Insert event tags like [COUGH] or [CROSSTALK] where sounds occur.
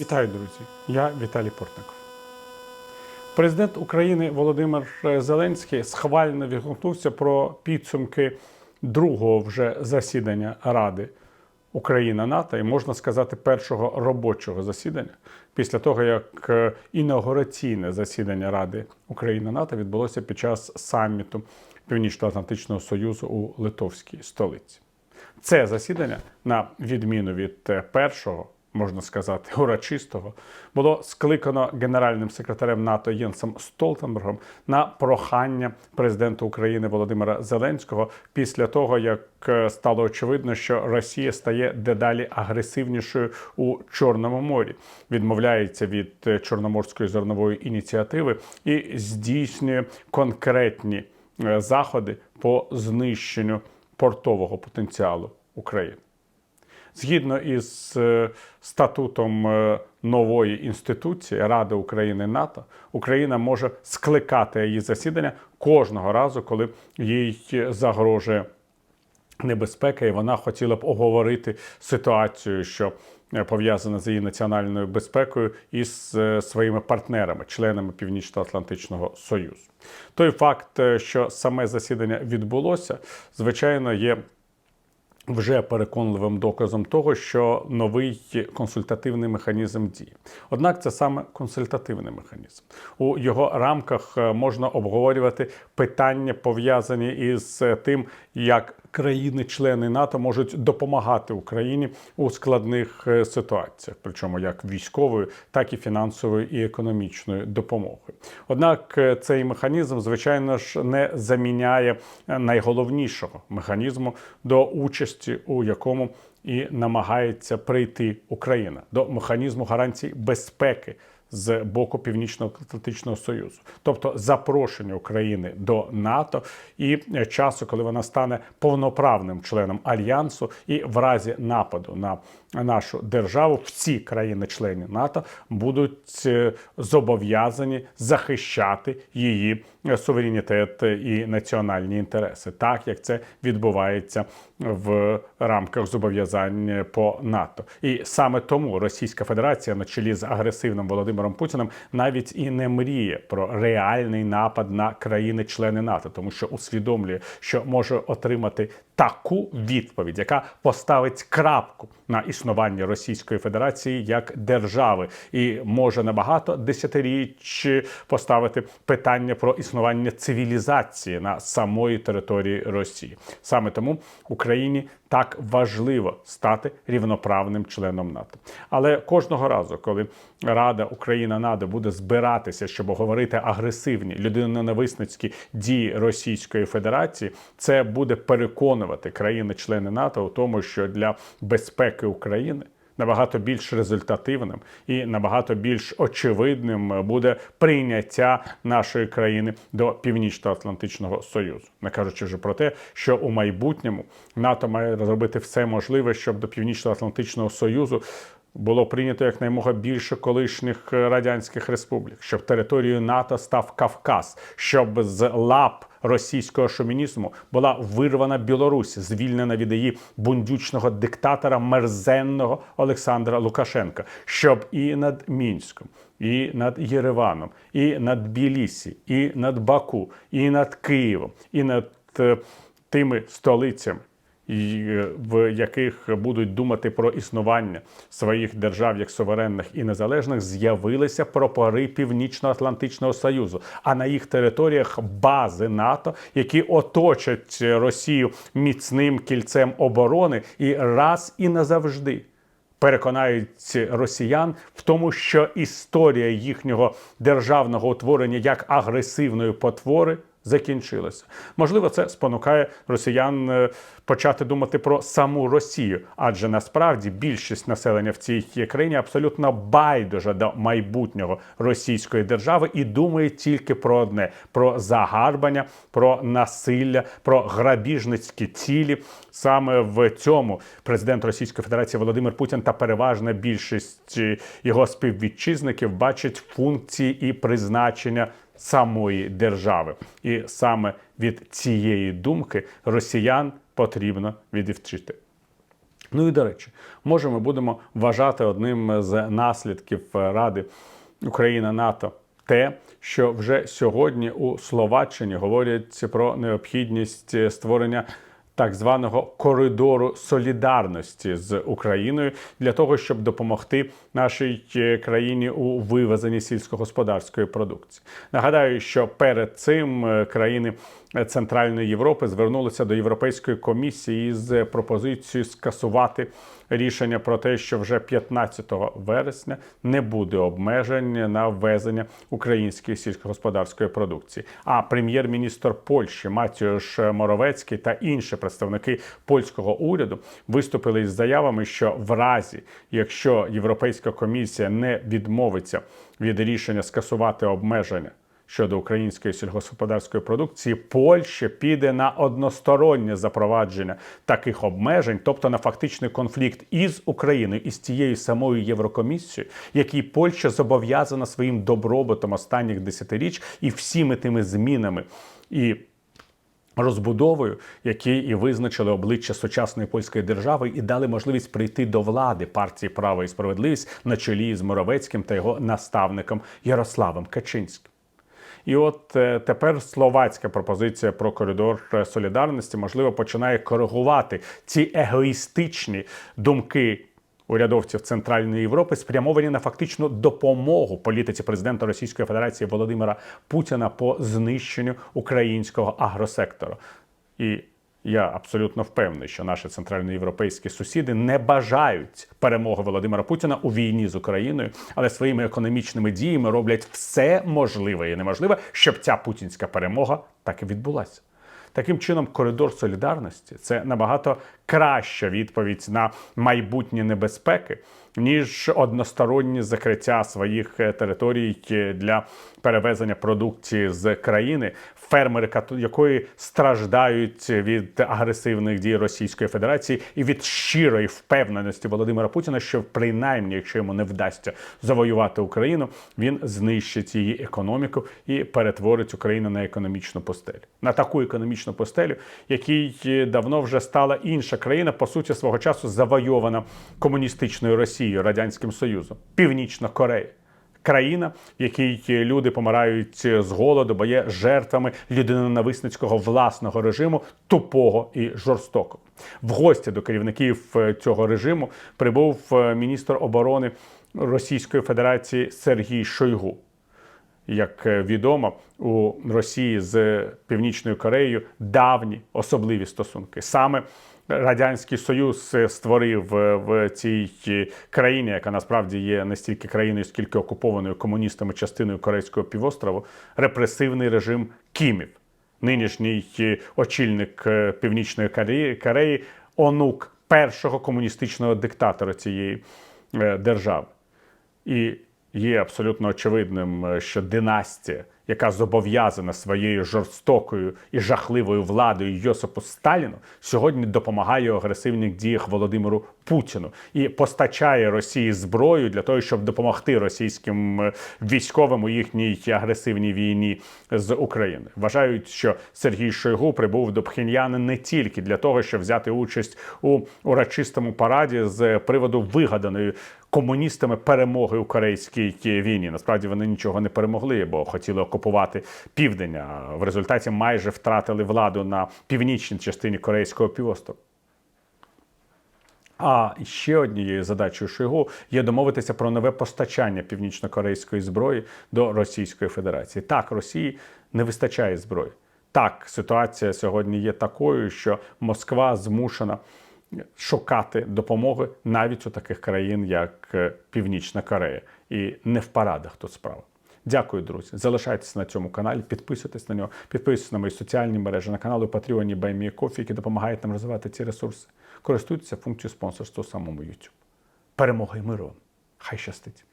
Вітаю, друзі! Я Віталій Портников. Президент України Володимир Зеленський схвально відгукнувся про підсумки другого вже засідання Ради Україна НАТО і можна сказати першого робочого засідання після того, як е, інаугураційне засідання Ради Україна НАТО відбулося під час саміту Північно-Атлантичного Союзу у Литовській столиці. Це засідання, на відміну від е, першого, можна сказати, [LAUGHS] урочистого, було скликано генеральним секретарем НАТО Єнсом Столтенбергом на прохання президента України Володимира Зеленського після того, як е, стало очевидно, що Росія стає дедалі агресивнішою у Чорному морі, відмовляється від е, Чорноморської зернової ініціативи і здійснює конкретні е, заходи по знищенню портового потенціалу України. Згідно із е, статутом е, нової інституції Ради України НАТО, Україна може скликати її засідання кожного разу, коли їй загрожує небезпека, і вона хотіла б обговорити ситуацію, що е, пов'язана з її національною безпекою із е, своїми партнерами, членами Північно-Атлантичного Союзу. Той факт, що саме засідання відбулося, звичайно, є вже переконливим доказом того, що новий консультативний механізм діє. Однак це саме консультативний механізм. У його рамках е, можна обговорювати питання, пов'язані із е, тим, як країни-члени НАТО можуть допомагати Україні у складних е, ситуаціях, причому як військовою, так і фінансовою і економічною допомогою. Однак цей механізм, звичайно ж, не заміняє найголовнішого механізму до участі, у якому і намагається прийти Україна до механізму гарантій безпеки з боку Північно-Атлантичного Союзу, тобто запрошення України до НАТО і часу, коли вона стане повноправним членом альянсу, і в разі нападу на нашу державу всі країни-члени НАТО будуть е, зобов'язані захищати її е, суверенітет і національні інтереси, так як це відбувається в рамках зобов'язань по НАТО. І саме тому Російська Федерація на чолі з агресивним Володимиром Путіним навіть і не мріє про реальний напад на країни-члени НАТО, тому що усвідомлює, що може отримати таку відповідь, яка поставить крапку на існування Російської Федерації як держави, і може набагато десятиріч поставити питання про існування цивілізації на самої території Росії. Саме тому Україні так важливо стати рівноправним членом НАТО. Але кожного разу, коли Рада Україна НАТО буде збиратися, щоб говорити агресивні людиноненависницькі дії Російської Федерації, це буде переконувати країни-члени НАТО у тому, що для безпеки України. Набагато більш результативним і набагато більш очевидним буде прийняття нашої країни до Північно-Атлантичного Союзу, не кажучи вже про те, що у майбутньому НАТО має зробити все можливе, щоб до Північно-Атлантичного Союзу було прийнято якнаймога більше колишніх радянських республік, щоб територією НАТО став Кавказ, щоб з лап російського шовінізму була вирвана Білорусь, звільнена від її бундючного диктатора мерзенного Олександра Лукашенка, щоб і над Мінськом. І над Єреваном, і над Білісі, і над Баку, і над Києвом, і над е, тими столицями, е, в яких будуть думати про існування своїх держав як суверенних і незалежних, з'явилися прапори Північно-Атлантичного Союзу, а на їх територіях бази НАТО, які оточать Росію міцним кільцем оборони і раз і назавжди. Переконають росіян в тому, що історія їхнього державного утворення як агресивної потвори закінчилася. Можливо, це спонукає росіян е, почати думати про саму Росію, адже насправді більшість населення в цій країні абсолютно байдужа до майбутнього російської держави і думає тільки про одне: про загарбання, про насилля, про грабіжницькі цілі. Саме в цьому президент Російської Федерації Володимир Путін та переважна більшість його співвітчизників бачать функції і призначення самої держави. І саме від цієї думки росіян потрібно відвчити. Ну і до речі, може, ми будемо вважати одним з наслідків Ради Україна НАТО те, що вже сьогодні у Словаччині говорять про необхідність створення. Так званого коридору солідарності з Україною для того, щоб допомогти нашій е, країні у вивезенні сільськогосподарської продукції. Нагадаю, що перед цим е, країни Центральної Європи звернулися до Європейської комісії з пропозицією скасувати рішення про те, що вже 15 вересня не буде обмежень на ввезення української сільськогосподарської продукції. А прем'єр-міністр Польщі Матіош Моровецький та інші представники польського уряду виступили із заявами, що в разі, якщо Європейська комісія не відмовиться від рішення скасувати обмеження щодо української сільгосподарської продукції, Польща піде на одностороннє запровадження таких обмежень, тобто на фактичний конфлікт із Україною із тією самою Єврокомісією, який Польща зобов'язана своїм добробутом останніх десятиріч і всіми тими змінами і. Розбудовою, які і визначили обличчя сучасної польської держави, і дали можливість прийти до влади партії Право і справедливість на чолі з Моровецьким та його наставником Ярославом Качинським. І от е, тепер словацька пропозиція про коридор е, солідарності можливо починає коригувати ці егоїстичні думки. Урядовців Центральної Європи спрямовані на фактичну допомогу політиці президента Російської Федерації Володимира Путіна по знищенню українського агросектору. І я абсолютно впевнений, що наші центральноєвропейські сусіди не бажають перемоги Володимира Путіна у війні з Україною, але своїми економічними діями роблять все можливе і неможливе, щоб ця путінська перемога так і відбулася. Таким чином, коридор солідарності це набагато краща відповідь на майбутні небезпеки, ніж односторонні закриття своїх е, територій для перевезення продукції з країни, фермери якої страждають від агресивних дій Російської Федерації і від щирої впевненості Володимира Путіна, що принаймні, якщо йому не вдасться завоювати Україну, він знищить її економіку і перетворить Україну на економічну постелю, на таку економічну постелю, якій давно вже стала інша країна, по суті, свого часу завойована комуністичною Росією радянським Союзом, Північна Корея країна, в якій люди помирають з голоду, бо є жертвами людиноненависницького власного режиму, тупого і жорстокого. В гості до керівників е, цього режиму прибув е, міністр оборони Російської Федерації Сергій Шойгу. Як е, відомо, у Росії з Північною Кореєю давні особливі стосунки саме радянський союз е, створив е, в цій е, країні, яка насправді є не стільки країною, скільки окупованою комуністами частиною Корейського півострову, репресивний режим Кімів. Нинішній очільник Північної Кореї, онук першого комуністичного диктатора цієї держави. І є абсолютно очевидним, що династія яка зобов'язана своєю жорстокою і жахливою владою Йосипу Сталіну, сьогодні допомагає у агресивних діях Володимиру Путіну і постачає Росії зброю для того, щоб допомогти російським е, військовим у їхній агресивній війні з Україною. Вважають, що Сергій Шойгу прибув до Пхеньяна не тільки для того, щоб взяти участь у урочистому параді з приводу вигаданої комуністами перемоги у корейській війні. Насправді вони нічого не перемогли, бо хотіли окупувати південь. а В результаті майже втратили владу на північній частині Корейського півострову. А ще однією задачею Шойгу є домовитися про нове постачання північно-корейської зброї до Російської Федерації. Так, Росії не вистачає зброї. Так, ситуація сьогодні є такою, що Москва змушена шукати допомоги навіть у таких країн, як е, Північна Корея, і не в парадах тут справа. Дякую, друзі. Залишайтеся на цьому каналі, підписуйтесь на нього, підписуйтесь на мої соціальні мережі, на канали Patreon Баймі Кофі, які допомагають нам розвивати ці ресурси. Користуйтеся функцією спонсорства самому YouTube. Перемоги миру! Хай щастить!